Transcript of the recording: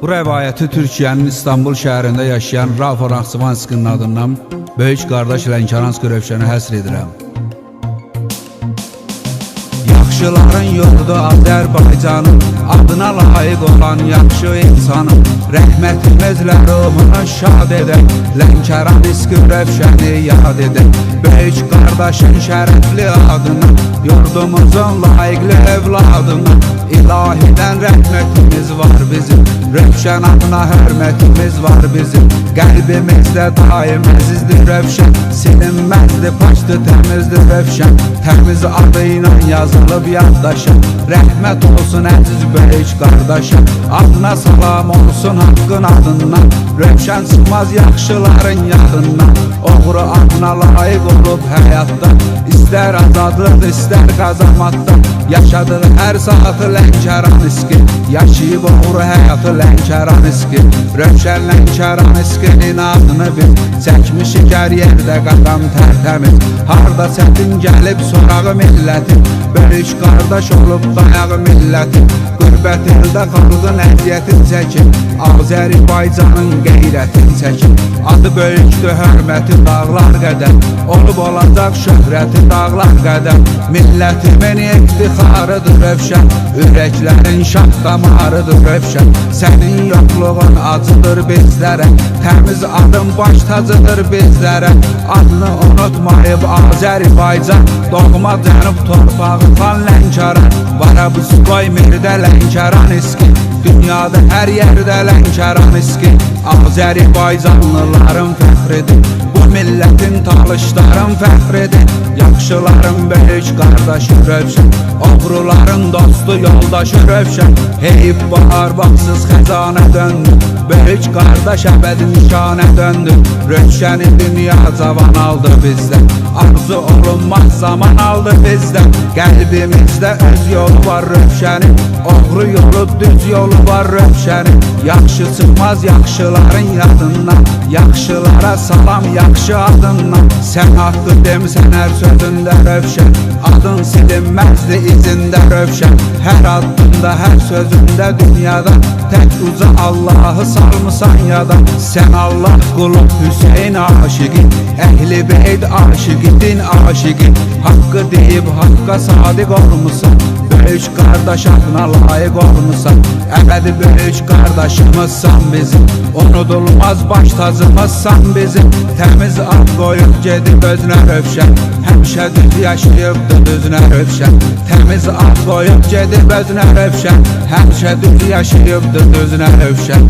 Bu rəvayəti Türkiyənin İstanbul şəhərində yaşayan Rafa Naxçıvanskinin adından böyük qardaş Lənkəransk Rövşənə həsr edirəm. Yaxşıların yurdu Azərbaycanın Adına layiq olan yaxşı insanın. Rəhmətimizlə ruhunu şad edək Lənkəran iski rövşəni yad edək Böyük qardaşın şərəfli adına. Yurdumuzun layiqli evladına İlahidən rəhmətimiz var bizim. Rövşən adına hörmətimiz var bizim. Qəlbimizdə daim əzizdir Rövşən Silinməzdir, paçdır, təmizdir Rövşən Təmiz adı ilə yazılıb yaddaşa Rəhmət olsun əziz böyük qardaşa Adına salam olsun haqqın adından Rövşən çıxmaz yaxşıların yadından Oğru adına layiq olub həyatda İstər azadlıq, istər qazamatda Yaşadığı hər saatı Lənkəran iski Yaşayıb oğru həyatı Lənkəran iski Rövşən Lənkəran iskinin adını bil. Çəkmişik hər yerdə qadam tərtəmiz Harda çətin gəlib sorağı millətin Böyük qardaş olub dayağı millətin Qürbət ildə xalqın əziyyətin çəkin. Azərbaycanın qeyrətin çəkin. Adı böyükdür, hörməti dağlar qədər Olub olacaq şöhrəti dağlar qədər Millətimin iftixarıdır Rövşən? Ürəklərin şah damarıdır Rövşən. Sənin yoxluğun acıdır bizlərə. Təmiz adın baş tacıdır bizlərə. Adını unutmayıb Azərbaycan Doğma cənub torpağı xan Lənkəran Varabıskoy mirdə Lənkəran iski Dünyada hər yerdə Lənkəran iski Azərbaycanlıların fəxridir Bu millətin talışların fəxridir Yaxşıların böyük qardaşı Rövşən Oğruların dostu yoldaşı Rövşən Heyib bahar vaxtsız xəzanə döndü. Böyük qardaş əbədi nişanə döndü. Rövşəni dünya cavan aldı bizdən Arzu olunmaz zaman aldı bizdən Qəlbimizdə öz yolu var Rövşənin Oğru yolu düz yolu var Rövşənin Yaxşı çıxmaz yaxşıların yadından Yaxşılara salam yaxşı adından Sən haqqı demisən hər sözündə Rövşən Adın silinməzdi izində Rövşən Hər addımda, hər sözündə dünyada. Tək uca Allahı salmısan yada Sən Allah qulu Hüseyin aşıqin Əhli beyt aşıqidin aşıqin Haqqı deyib haqqa sadiq olmusan Böyük qardaş adına layiq olmusan Əbədi böyük qardaşımızsan bizim. Unudulmaz baş tacımızsan bizim. Təmiz ad qoyub gedib özünə rövşən Həmişə düz yaşayıbdı düzünə rövşən Təmiz ad qoyub gedib özünə rövşən Həmişə düz yaşayıbdı düzünə rövşən